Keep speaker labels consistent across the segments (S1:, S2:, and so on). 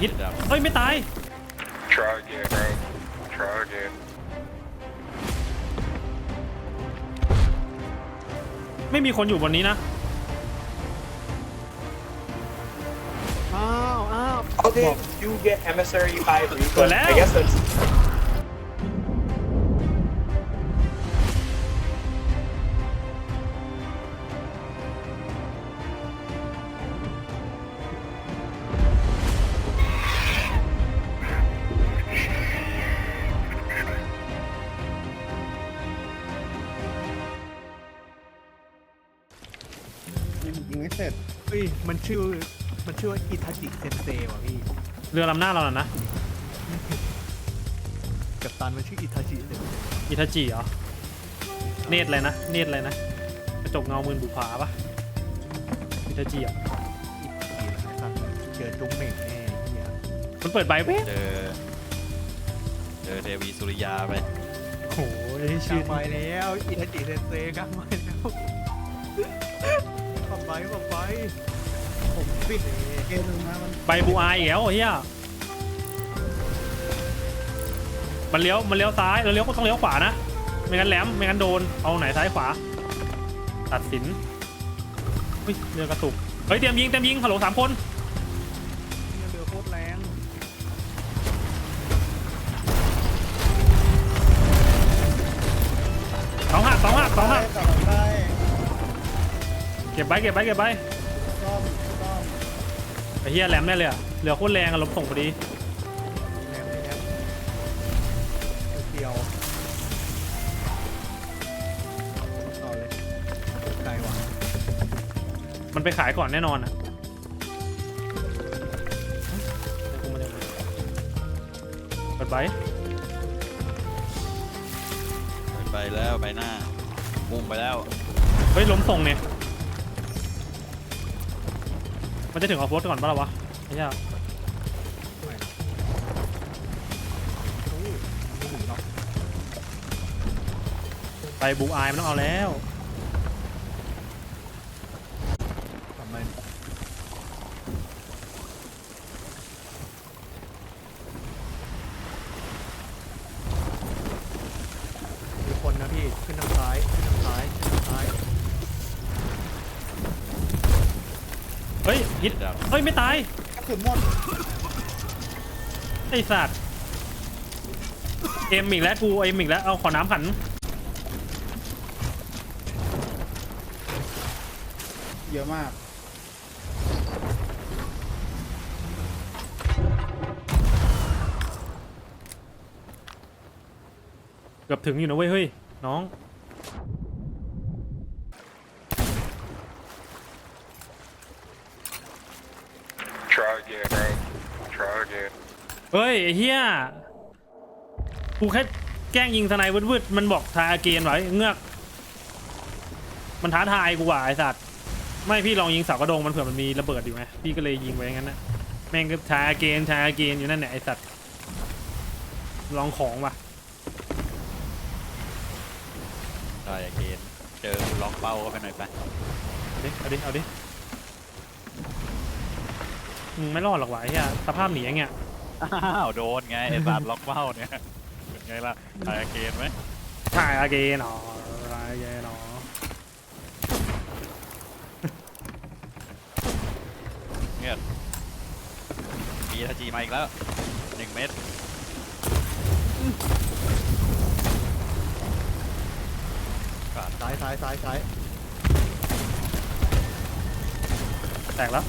S1: ฮิตเฮ้ย ไม่ตาย
S2: Try again, bro. Try again.
S1: ไม่มีคนอยู่บนนี้นะ
S3: อ้าวอ้าว
S4: Okay, you get emissary five refund.
S1: Well,
S4: I guess that's
S5: เสร็จ
S3: เฮ้ยมันชื่อมันชื่อว่าอิทาจิเซนเซว่ะพี่
S1: เรือลำหน้าเราน่ะนะ
S3: กัปตันมันชื่ออิทาจิเซนเซ
S1: อิทาจิเหรอเนตรอะไรนะเนตรอะไรนะกระจกเงามืนบุผาปะอิทาจิอะ
S3: อิทาจิอะไรสักเจอจุ๊งเหม่งแน่ไอ้เฮีย
S1: มันเปิดใบเว้ย
S6: เจอเจอเทวีสุริยาไป
S1: โอ้โห
S3: กลา
S1: ชื่อง
S3: ไปแล้วอิทาจิเซนเซกลางไปแล้วขับ ไปขับไป
S5: ผมปิดเกมหนึ่งนะมัน
S1: ใบบูอายอีกแล้วเฮียมันเลี้ยวมันเลี้ยวซ้ายเราเลี้ยวก็ต้องเลี้ยวขวานะ ไม่งั้นแหลมไม่งั้นโดน เอาไหนซ้ายขวา ตัดสินเฮ้ยเรือกระตุก เฮ้ยเตรียมยิงเตรียมยิงฮัลโหลสามคน ก็บไว้เก็บไว้เก็บไว้
S5: ซ่อมซ่อม
S1: ไอ้เฮียแหลมแน่เลยอะเรือโคตรแรงอะลมส่งพอดี
S3: แรงเลยครับเดียวต่อเลยไกลว่ะ
S1: มันไปขายก่อนแน่นอนอะเปิดไว้
S6: ไปแล้วไปหน้ามุ่งไปแล้ว
S1: เฮ้ยล้มส่งเนี่ย มันจะถึงออฟโรดก่อนปะล่ะวะไอ้เหี้ย
S3: โอ้ยไม่ถึงหรอก
S1: ไปบูอายมันต้องเอาแล้ว
S3: กลับมามีคนนะพี่ ขึ้นทางซ้าย ขึ้นทางซ้าย ขึ้นทางซ้าย
S1: เฮ้ยฮิตเฮ้ย ไม่ตาย
S5: กระ สุนหมด
S1: ไอ้สัตว์เอ็มอีกแล้วกูเอ็มอีกแล้วเอาขอน้ำขัน
S5: เยอะมาก
S1: เกือบถึงอยู่นะเว้ยเฮ้ยน้อง
S2: Try again, bro. Try again.
S1: เฮ้ยไอ้เฮียกูแค่แกล้งยิงทนายวืดๆมันบอกทายอาเกนไว้เงือก มันท้าทายกูว่ะไอสัตว์ไม่พี่ลองยิงเสากระโดงมันเผื่อมันมีระเบิดอยู่ไงพี่ก็เลยยิงไว้งั้นนะแม่งก็ทายอาเกนทายอาเกนอยู่นั่นแหละไอสัตว์ลองของว่ะ
S6: ได้เกณฑ์เจอล็อกเป้าก็ไปหน่อยไป
S1: เอาดิเอาดิเอาดิมึงไม่รอดหรอกวะไอ้เหี้ยสภาพหนีอย่างเงี้ย
S6: อ้าวโดนไงไอ้สัตว์ล็อกเป้าเนี่ยเป็นไงล่ะไอ้เกณฑ์ไหม
S1: ทายอาเกนอ๋อทายอาเกนอ๋อ
S6: เงียบมีทัจีมาอีกแล้วหนึ่งเม็ด
S3: ซ้ายซ้ายซ้ายซ้าย
S1: แตกแล้ว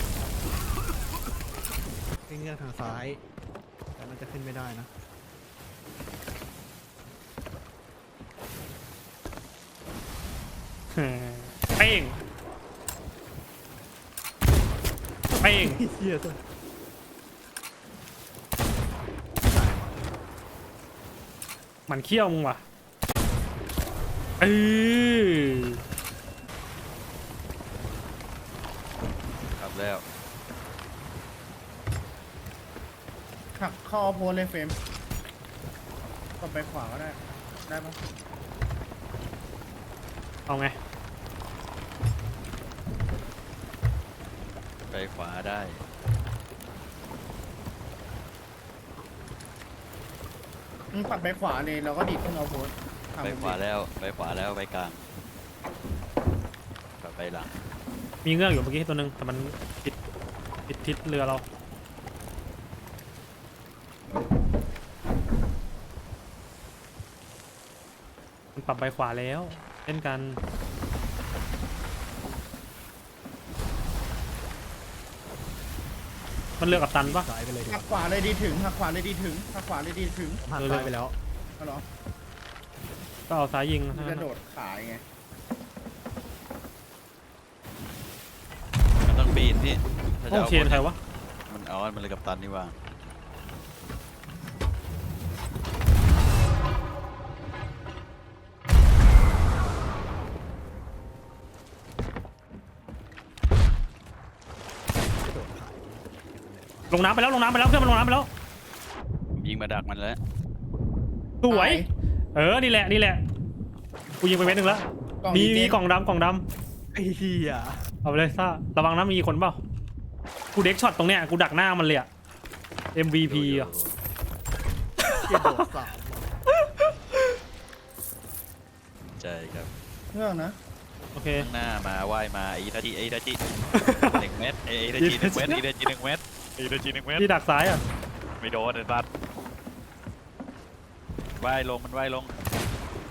S3: เงื่อนทางซ้าย แต่มันจะขึ้นไม่ได้นะ
S1: เป้งเป้ง
S3: เฮียตัว
S1: มันเขี้ยวมึงว่ะเออ
S6: ครับแล้ว เข้า
S5: เอาโพลเลยเฟรมกดไปขวาก็ได้ ได้ปะ
S1: เอาไง
S6: ไปขวาได้
S5: มึงปัดไปขวาเลยเราก็ดีดขึ้นเอาโพล
S6: ไปขวาแล้ว ไปขวาแล้วไปกลางไปหลัง
S1: มีเงือกอยู่เมื่อกี้ตัวหนึงแต่มันปิดปิดทิศเรือเรา ปรับไปขวาแล้วเล่นกันมันเลือกกับตันปะ
S3: สายไปเลยดีก
S5: หั
S3: ว่าก
S5: ขวาเลยดีถึงหักขวาเลยดีถึงหักขวาเลยดีถึง
S3: ผมหันซ้ายไปแล้ว
S5: เอาเหรอ
S1: ก็เอาซ้ายยิง
S5: มันกระโดดขายไง
S6: มันต้องปีนพี่ถ้า
S1: โอ้
S6: จะเอา
S1: เชนใครวะ
S6: มันเอามันเลยกับตันนี่ว่า
S1: ลงน้ำไปแล้วลงน้ำไปแล้วเพื่อนมันลงน้ำไปแล้ว
S6: ผมยิงมาดักมันแล้ว
S1: สวย เออ นี่แหละ นี่แหละ กูยิงไปเม็ดหนึ่งแล้ว
S5: กล่อง
S1: มี
S5: ดีเจ
S1: มีกล่องดำกล่องด
S3: ไอ้เหี้ยำ
S1: เอาไปเลยซ่าระวังนะมีคนเปล่า กูเด็กช็อตตรงเนี้ย กูดักหน้ามันเลยอะ MVP อะ
S3: เหี้ยโดดสาม
S6: ใช่ครับ
S5: เรื่องนะ
S1: โอเค
S6: ข้างหน้ามาว่ายมาอีทาจิอีทาจิหนึ่งเมตรเออีทาจิหนึ่งเมตรอีทาจิหนึ่งเมตร อีทาจิหนึ่งเมตร
S1: ที่ดักซ้ายอะ
S6: ไม่โดนไอ้สัตว์ว่ายลงมันว่ายลง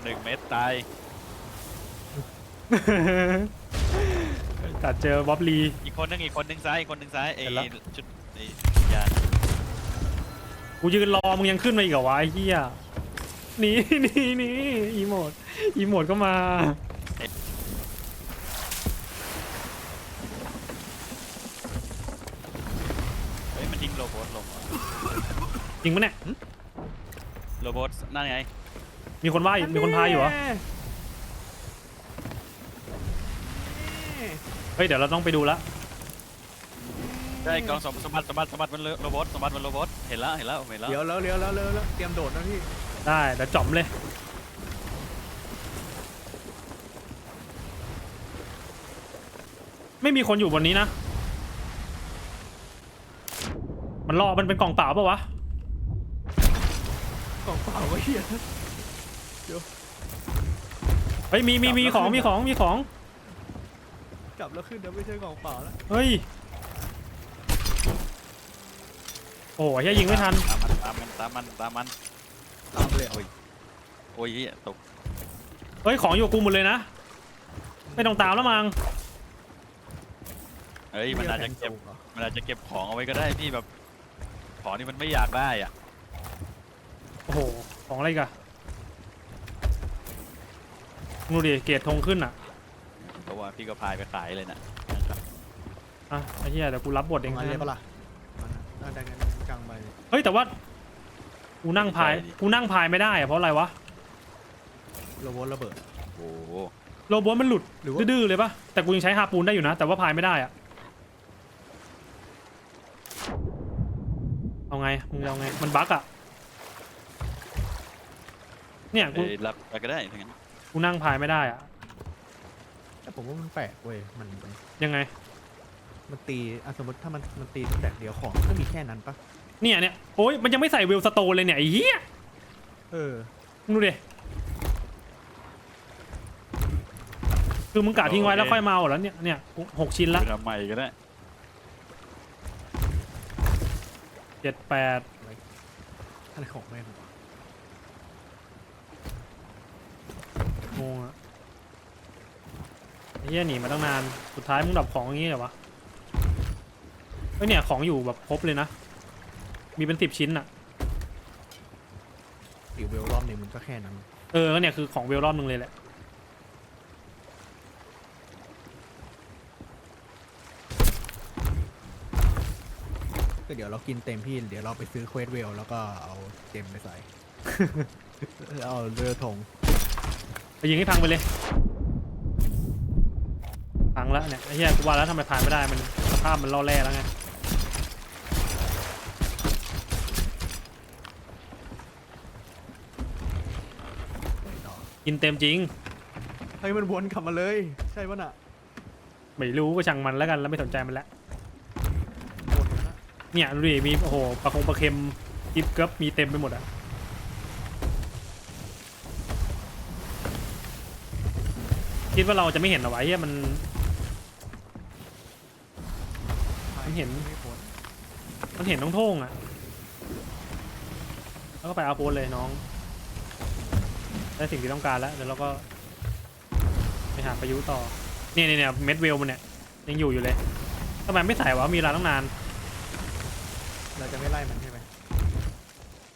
S6: หนึ่งเมตรตาย
S1: ตัดเจอบ๊อบลี
S6: อีกคนนึงอีกคนนึงซ้ายอีกคนนึงซ้ายไอ้
S1: เห็นแล้ว
S6: ชุดไอ้ยาน
S1: กูยืนรอมึงยังขึ้นมาอีกเหรอวะไอ้เหี้ยหนีหนีหนีอีโมดอีโมดก็มา
S6: เฮ้ยมันยิง โรบอทลงเหรอ
S1: จริงปะเนี่ย
S6: โรบอทนั่นไง
S1: มีคนว่ายอยู่มีคนพายอยู่เหรอเฮ้ยเดี๋ยวเราต้องไปดูละ
S6: ใช่กองสมสมบัติสมบัติสมบัติมันโรบอทสมบัติมันโรบอทเห็นแล้วเห็นแล้วเห็นแล้ว
S3: เดี๋ยวแล้วเลี้ยวแล้วเลี้ยวแล้วเตรียมโดดนะพี่
S1: ได้เดี๋ยวจ่อมเลยไม่มีคนอยู่บนนี้นะ มันรอมันเป็นกล่องเปล่าปะวะ
S3: กล่องเปล่าไว้เหี้ย
S1: เฮ้ยมีมีมีของมีของมีของ
S3: กลับแล้วขึ้นเดี๋ยวไม่ใช่กล่องเปล่าแล้ว
S1: เฮ้ยโอ้ยเหี้ยยิงไม่ทัน
S6: ตามมันตามมันตามมันตามมัน
S3: ตามไปเลยเหรอ
S6: โอ้ยเหี้ยตก
S1: เฮ้ยของอยู่กับกูหมดเลยนะไม่ต้องตามแล้วมั้ง
S6: เฮ้ยมันอาจจะเก็บ
S3: หรอ
S6: มันอาจจะเก็บของเอาไว้ก็ได้พี่แบบ ของที่มันไม่อยากได้อะ
S1: โอ้โห ของอะไรอีกันดูดิเกรดธงขึ้นอะ
S6: เพราะว่าพี่ก็พายไปขายเลยนะ
S1: อะไอ้เหี้ยเดี๋ยวกูรับบทเอง
S3: มา
S1: นะ
S3: เลยปะล่ะมานะอะได้งั้นกลางใบเลย
S1: เฮ้ยแต่ว่ากูนั่งพายกูนั่งพายไม่ได้อะเพราะอะไรวะ
S3: โรบอทระเบิด
S6: โอ้โห
S1: โรบอทมันหลุด
S3: หรือว่า
S1: ดื้อๆเลยปะแต่กูยังใช้ฮาปูนได้อยู่นะ แต่ว่าพายไม่ได้อะเอา ไง มึงจะเอาไง มันบั๊กอะเนี่ยกู
S6: เอ้ยรับไปก็ได้ทั้งนั้น
S1: กูนั่งพายไม่ได้อะ
S3: แต่ผมว่ามันแปลกเว้ยมันมัน
S1: ยังไง
S3: มันตีอะสมมติถ้ามัน มันตีตั้งแต่เดียวของก็มีแค่นั้นปะ
S1: เนี่ยเนี่ยโอ้ยมันยังไม่ใส่เวลสโตนเลยเนี่ยไอ้เหี้ย
S3: เออ
S1: มึงดูดิคือมึงกะทิ้งไว้แล้วค่อยมาเอาแล้วเนี่ยเนี่ยหกชิ้นละ
S6: ไปทำใหม่ก็ได้
S1: เจ็ดแปด
S3: อะไรของแม่งวะ
S1: งงอะไอ้เหี้ยหนีมาตั้งนาน สุดท้ายมึงดับของอย่างงี้เหรอวะเฮ้ยเนี่ยของอยู่แบบครบเลยนะ มีเป็นสิบชิ้นอะ
S3: ตีเวลรอบหนึงมันก็แค่นั้น
S1: เออเนี่ยคือของเวลรอบนึงเลยแหละ
S3: เดี๋ยวเรากินเต็มพี่ เดี๋ยวเราไปซื้อเควสเวลแล้วก็เอาเต็มไปใส่ เอาเรือธง
S1: ไปยิงให้พังไปเลย พังแล้วเนี่ยไอ้เหี้ยกูว่าแล้วทำไมผ่านไม่ได้มันสภาพมันล่อแร่แล้วไง
S3: ไปต่อ
S1: กินเต็มจริง
S3: เฮ้ยมันวนกลับมาเลย ใช่ปะน่ะ
S1: ไม่รู้ก็ช่างมันแล้วกันแล้วไม่สนใจมันแล้ว
S3: วนนะ
S1: เนี่ยดูดิมีโอ้โหปลาคงปลาเค็มอิบเกิบมีเต็มไปหมดอะคิดว่าเราจะไม่เห็นเอาไว้เฮียมันมันเห็น
S3: มัน
S1: เห็นน้องโท่งอะแล้วก็ไปอาโพสเลยน้องได้สิ่งที่ต้องการแล้วเดี๋ยวเราก็ไปหาประยุต่อเนี่ยเนี่ยเม็ดเวลมันเนี่ยยังอยู่อยู่เลยทำไมไม่ใส่วะมีร้านตั้งนาน
S3: เราจะไม่ไล่มันใช่ไหม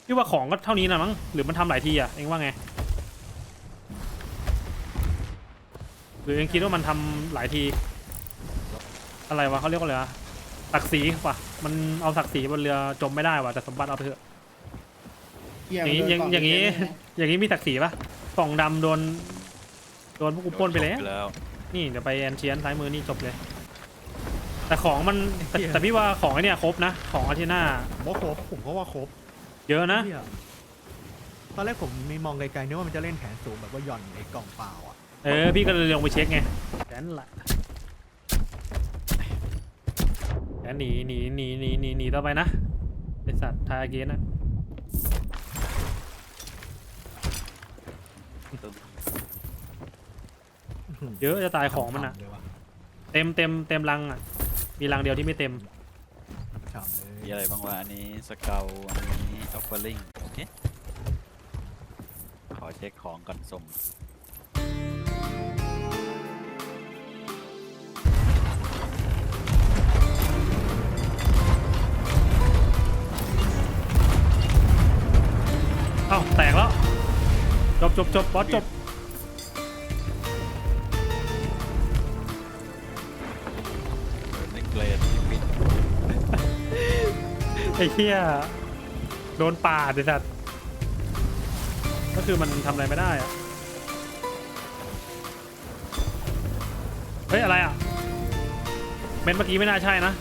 S1: พี่ว่าของก็เท่านี้นะมั้งหรือมันทำหลายทีอะเองว่าไง หรือเองคิดว่ามันทำหลายที อะไรวะเขาเรียกว่าอะไรวะศักดิ์ศรีว่ะมันเอาศักดิ์ศรีบนเรือจมไม่ได้ว่ะแต่สมบัติเอาไปเถอะ
S5: เหี้
S1: อย่างนี้
S5: มัน
S1: อย่าง
S5: เดิ
S1: อย่างนี้
S5: ก่เล
S1: อย่างนี้มีศักดิ์ศรีปะกล่องดำโดนโดนพวกกูปล้นไปแล้ว
S6: จบแล้ว
S1: นี่เดี๋ยวไปแอนเชียนซ้ายมือนี่จบเลย แต่ของมันแต่แต่พี่ว่าของไอเนี่ยครบนะ ของอาทิน่า
S3: ผมว่าครบผมก็ว่าครบ
S1: เยอะนะ
S3: เหี้ยตอนแรกผมมีมองไกลๆนึกว่ามันจะเล่นแผนสูงแบบว่าหย่อนไอ้กล่องเปล่าอะ
S1: เออ พี่ก็เลยลงไปเช็คไงแอนละแอนหนีหนีหนีหนีหนีหนีต่อไปนะไอสัตว์ทายอาเกนอะเยอะจะตายของมันอะ
S3: ฉ่ำเลยวะ
S1: เต็มเต็มเต็มรังอะ มีรังเดียวที่ไม่เต็ม
S3: ฉ่ำเลย
S6: มีอะไรบ้างวะอันนี้สเกลอันนี้ออฟเฟอร์ลิงโอเค ขอเช็คของก่อนส่ง
S1: เอ้าแตกแล้ว จบจบจบบอสจบ ไอ้เหี้ยโดนป่าดิสัตว์ก็คือมันทำอะไรไม่ได้อะเฮ้ย อะไรอะ เม็ดเมื่อกี้ไม่น่าใช่นะ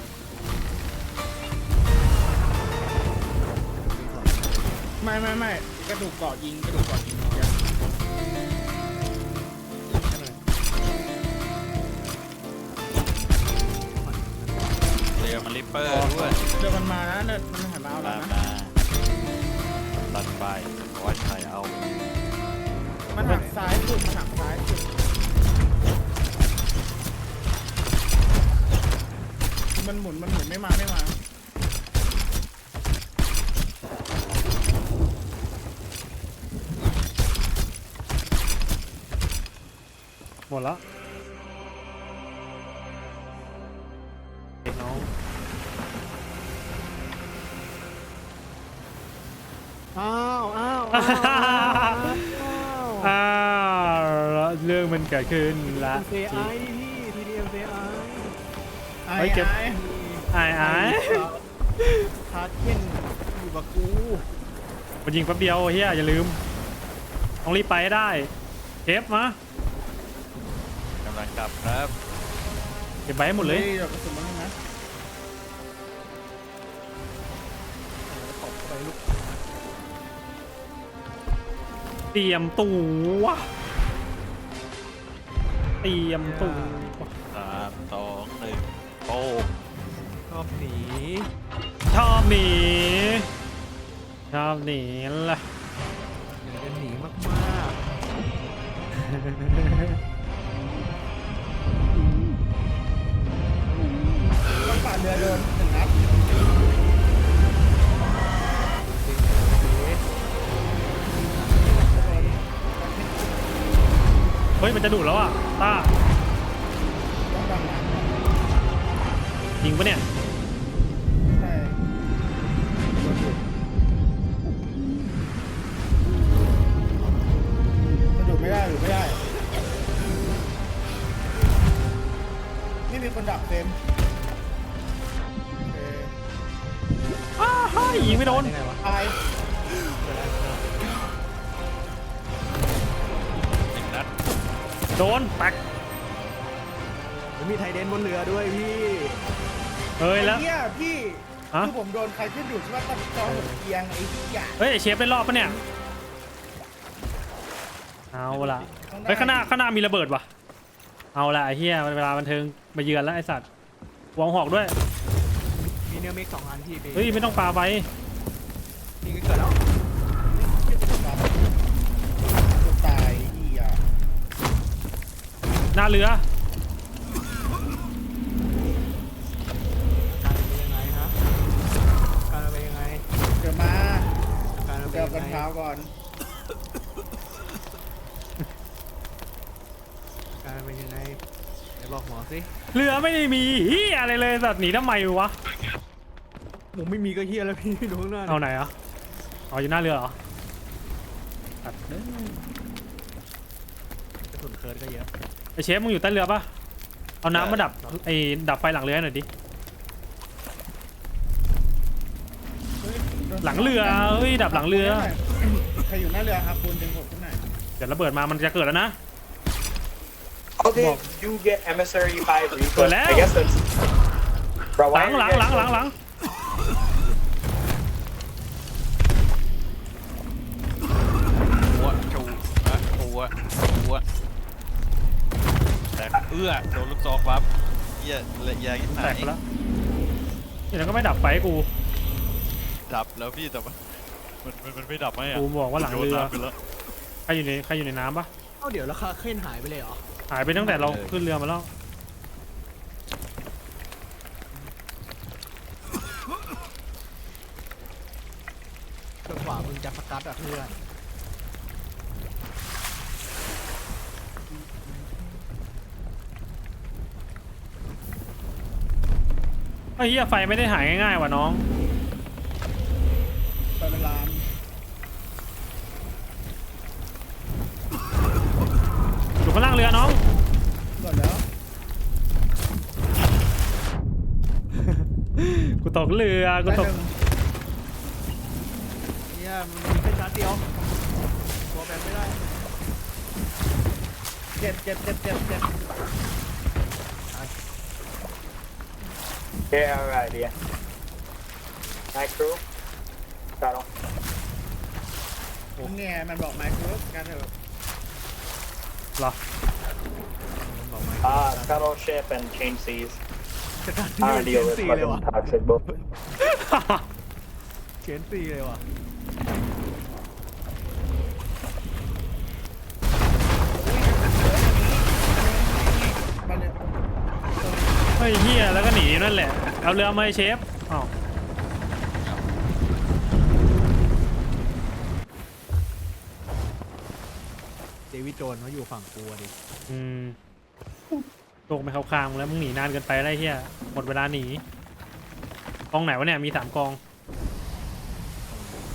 S5: ไม่ไม่ไม่กระดูกเกาะยิงกระดูกเกาะยิง
S6: รือมันริปเปอร์ด้วย
S5: เดี๋ยวมันมานะเดี๋ยวมันหันมาเอาเรา
S6: ตาม
S5: นะ
S6: มาตัดไปขอให้ใครเอา
S5: มันหักซ้ายสุดมันหักซ้ายสุดมันหมุนมันหมุนไม่มาไม่มา
S1: หมดแล้ว นเกิดขึ้นละ
S3: ทีดีเอ็มซีไอพี่ทีดีเอ็มซีไอ
S5: ไอ้
S1: เฮ้ยเก็บ
S5: ไอ้
S1: ไอ้ไอ้
S3: ทาร์เก้นอยู่กับกู
S1: มันยิงแป๊บเดียวเฮียอย่าลืม ต้องรีบไปให้ได้เก็บมากำ
S6: ลังกลับครับ
S1: เก็บไว้ให้หมดเลย
S5: เดี๋ยวกระสุนมันนะ
S3: ตบเข้าไปลูก
S1: เตรียมตัว เตรียมตัว
S6: สามสองหนึ่งโป้ง
S3: ชอบหนี
S1: ชอบหนีชอบหนีละ
S3: อยากจะหนีมาก
S5: ต้องฝ่าเรือโดนหนึ่งนัด
S1: เฮ้ยมันจะดูดแล้วอะ ต้า
S5: ต้องดังนะ
S1: ยิงปะเนี่ย
S5: ใช่มันดูดไม่ได้ดูดไม่ได้ นี่มีคนดักเต็มโอเค
S1: อ้าเฮ้ยยิงไม่โดน
S3: ได้ไงวะ
S5: ตาย
S1: โดนแตก
S3: มันมีไทยเดนบนเรือด้วยพี่
S1: เฮ้ยแล้ว
S5: ไอ้เนี่ยพี่
S1: ฮะ
S5: คือผมโดนใครขึ้นดูดใช่ไหมตอนจอผมเอียงไอ้ที่อยาง
S1: เฮ้ยไอ้เชฟได้รอบปะเนี่ย เอาละเฮ้ยข้างหน้าข้างหน้ามีระเบิดว่ะ เอาละไอ้เหี้ยเวลาบันเทิงมาเยือนแล้วไอ้สัตว์วางหอกด้วย
S3: มีเนื้อเมกสองอันพี่ไป
S1: เฮ้ยไม่ต้องปาไป
S3: พี่ก็เกิดแล้ว
S5: เหี้ย
S1: นหน้าเรือ
S3: การเป็นยังไงฮะการเป็นยังไง
S5: เดี๋ยวมา
S3: การเป็
S5: เดี๋ยวนกัน
S3: ยังไง
S5: เท้าก่อน
S3: การเป็นยังไงไหนบอกหมอสิ
S1: เรือไม่ได้มีเฮียอะไรเลยสัตว์หนีทำไมวะ
S3: ผมไม่มีก็เฮียแล้วพี่ดูข้างหน้า
S1: เอาไหนอะอ๋ออยู่หน้าเรือเหรอสัตว์เอ้ย
S3: กระสุนเคิร์ดก็เยอะ
S1: ไอ เชฟมึงอยู่ใต้เรือปะเอาน้ำมาดับไอ้ดับไฟหลังเรือให้หน่อยดิ
S5: เฮ้ย
S1: หลังเรือเฮ้ยดับหลังเรือ
S5: ใครอยู่หน้าเรือครับคุณดึงผมขึ้นหน่อย
S1: เดี๋ยวระเบิดมามันจะเกิดแล้วนะ
S4: Okay,
S1: Well-
S4: you get emissary by request.
S1: Well,
S4: I guess that's. Bro,
S1: หลั
S4: why
S1: ง
S4: are
S1: หลัง
S4: you
S1: หลัง
S4: guys
S1: หลังหลัง
S6: อื้อโดนลูกซองปั๊บเหี้ยละเอียดที่ไหน
S1: แตกไปแล้วนี่แล้วก็ไม่ดับไฟให้กู
S6: ดับแล้วพี่แต่มันมันมันมันไม่ดับไหมอะ
S1: กูบอกว่าหลังเรือ
S6: โยนน้ำไปแล้ว
S1: ใครอยู่ในใครอยู่ในน้ำปะ
S3: เอ้าเดี๋ยวราคาขึ้นหายไปเลยเหรอ
S1: หายไปตั้งแต่เรา
S6: เลย
S1: ขึ้นเรือมาแล้ว
S3: จนกว่ามึงจะสกัดอะเพื่อน
S1: ไอ้เหี้ยไฟไม่ได้หายง่ายๆว่ะน้อง
S5: ไปเวลา
S1: อยู่ข้างล่างเรือน้อง
S5: หมดแล้ว
S1: กูตกเรือกู
S5: ได้
S1: ต
S5: ห
S1: ก
S5: นึ่ง
S3: เนี่ยมันมีแค่ชาร์จเดียวตัวแบนไม่ได้
S5: เจ็บเจ็บเจ็บเจ็บเจ็บ
S4: Yeah, alright, yeah. Night crew. Battle.
S5: เนี่ยมันบอกไมโครกันเถอะ
S1: เหรอ
S3: มันบอกมา
S4: Ah, scuttle ship and change seas.
S3: สกัด
S4: I don't
S3: เช
S4: deal
S3: น
S4: with
S3: ซีเลย
S4: fucking
S3: ว่ะ
S4: toxic bull.
S3: เชนซีเลยว่ะ
S1: ไอ้เหี้ยแล้วก็หนีนั่นแหละ เอาเรือมาให้เชฟอ้าว
S3: เดวิดโจนส์เขาอยู่ฝั่งกูอะดิ
S1: อืมโลกไม่เข้าข้างมึงแล้วมึงหนีนานเกินไปแล้วไรเหี้ยหมดเวลาหนีกองไหนวะเนี่ยมีสามกอง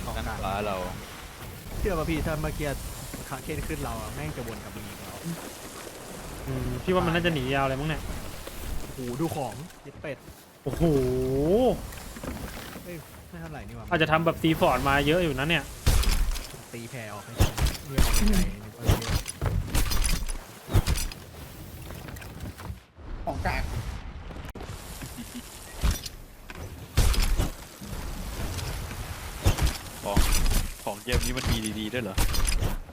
S3: ของ
S6: นั่น
S3: กลาง
S6: ฟ้าเรา
S3: เชื่อป่ะพี่ถ้าเมื่อกี้คาเคนขึ้นเราอะแม่งจะวนกลับมาอีกเรา
S1: อืมพี่ว่ามันน่าจะหนียาวเลยมั้งเนี่ย
S3: โอ้โหดูของเย็ดเป็ด
S1: โอ้โห
S3: เอ้ยไม่เท่าไหร่นี่หว่า
S1: อาจจะทำแบบซีฟอร์ดมาเยอะอยู่นะเนี่ย
S3: ตีแพรออกให้เรื่องของใจนี่ก็เยอะ
S5: ของกาก
S6: ของของเกมนี้มันมีดีๆด้วยเหรอ